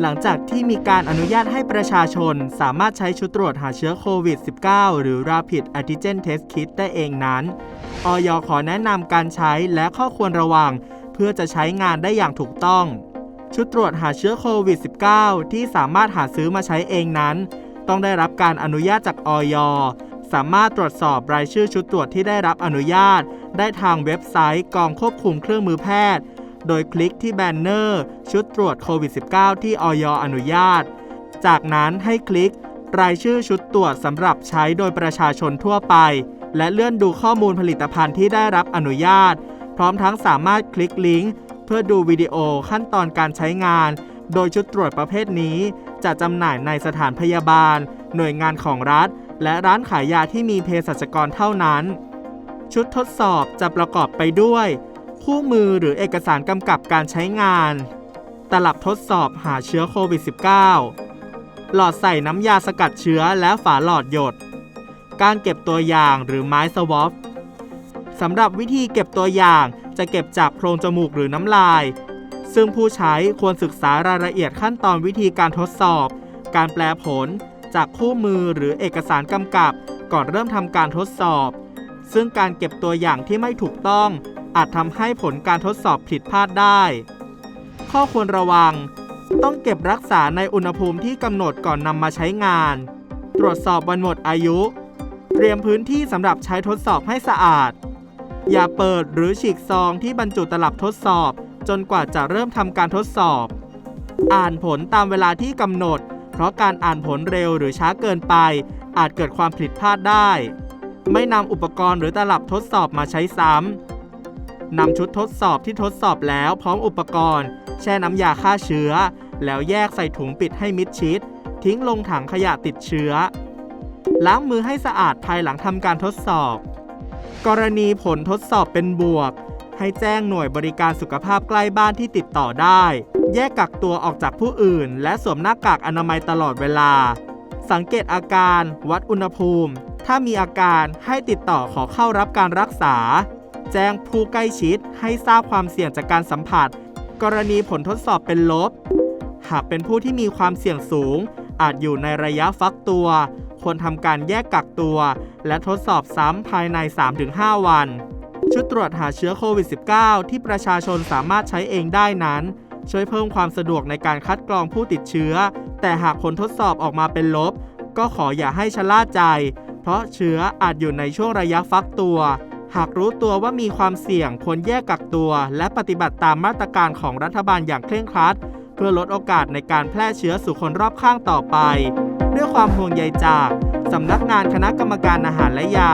หลังจากที่มีการอนุญาตให้ประชาชน สามารถใช้ชุดตรวจหาเชื้อโควิด -19 หรือ Rapid Antigen Test Kit ได้เองนั้นออยขอแนะนำการใช้และข้อควรระวัง เพื่อจะใช้งานได้อย่างถูกต้อง ชุดตรวจหาเชื้อโควิด -19 ที่สามารถหาซื้อมาใช้เองนั้น ต้องได้รับการอนุญาตจากออยสามารถตรวจสอบรายชื่อชุดตรวจที่ได้รับอนุญาต ได้ทางเว็บไซต์กองควบคุมเครื่องมือแพทย์ โดยคลิกที่แบนเนอร์ ชุดตรวจโควิด -19 ที่ออยอนุญาต จากนั้นให้คลิก รายชื่อชุดตรวจสำหรับใช้โดยประชาชนทั่วไป และเลื่อนดูข้อมูลผลิตภัณฑ์ที่ได้รับอนุญาต พร้อมทั้งสามารถคลิกลิงก์เพื่อดูวิดีโอขั้นตอนการใช้งาน โดยชุดตรวจประเภทนี้ จะจำหน่ายในสถานพยาบาล หน่วยงานของรัฐ และร้านขายยาที่มีเภสัชกรเท่านั้น ชุดทดสอบจะประกอบไปด้วย คู่มือหรือเอกสารกำกับการใช้งาน ตลับทดสอบหาเชื้อโควิด -19 หลอดใส่น้ำยาสกัดเชื้อและฝาหลอดหยด การเก็บตัวอย่างหรือไม้สวอปสำหรับวิธีเก็บตัวอย่างจะเก็บจากโพรงจมูกหรือน้ำลาย ซึ่งผู้ใช้ควรศึกษารายละเอียดขั้นตอนวิธีการทดสอบ การแปลผลจากคู่มือหรือเอกสารกำกับ ก่อนเริ่มทำการทดสอบ ซึ่งการเก็บตัวอย่างที่ไม่ถูกต้อง อาจทำให้ผลการทดสอบผิดพลาดได้ ข้อควรระวัง ต้องเก็บรักษาในอุณหภูมิที่กำหนดก่อนนำมาใช้งาน ตรวจสอบวันหมดอายุ เตรียมพื้นที่สำหรับใช้ทดสอบให้สะอาด อย่าเปิดหรือฉีกซองที่บรรจุตลับทดสอบ จนกว่าจะเริ่มทำการทดสอบ อ่านผลตามเวลาที่กำหนด เพราะการอ่านผลเร็วหรือช้าเกินไป อาจเกิดความผิดพลาดได้ ไม่นำอุปกรณ์หรือตลับทดสอบมาใช้ซ้ำ นำชุดทดสอบที่ทดสอบแล้วพร้อมอุปกรณ์ แช่น้ำยาฆ่าเชื้อ แล้วแยกใส่ถุงปิดให้มิดชิด ทิ้งลงถังขยะติดเชื้อ ล้างมือให้สะอาดภายหลังทำการทดสอบ กรณีผลทดสอบเป็นบวก ให้แจ้งหน่วยบริการสุขภาพใกล้บ้านที่ติดต่อได้ แยกกักตัวออกจากผู้อื่น และสวมหน้ากากอนามัยตลอดเวลา สังเกตอาการ วัดอุณหภูมิ ถ้ามีอาการให้ติดต่อขอเข้ารับการรักษา แจ้งผู้ใกล้ชิด ให้ทราบความเสี่ยงจากการสัมผัส กรณีผลทดสอบเป็นลบ หากเป็นผู้ที่มีความเสี่ยงสูง อาจอยู่ในระยะฟักตัว ควรทำการแยกกักตัว และทดสอบซ้ำภายใน 3-5 วัน ชุดตรวจหาเชื้อโควิด -19 ที่ประชาชนสามารถใช้เองได้นั้น ช่วยเพิ่มความสะดวกในการคัดกรองผู้ติดเชื้อ แต่หากผลทดสอบออกมาเป็นลบ ก็ขออย่าให้ชะล่าใจ เพราะเชื้ออาจอยู่ในช่วงระยะฟักตัว หากรู้ตัวว่ามีความเสี่ยงควรแยกกักตัว และปฏิบัติตามมาตรการของรัฐบาลอย่างเคร่งครัด เพื่อลดโอกาสในการแพร่เชื้อสู่คนรอบข้างต่อไป ด้วยความห่วงใยจากสำนักงานคณะกรรมการอาหารและยา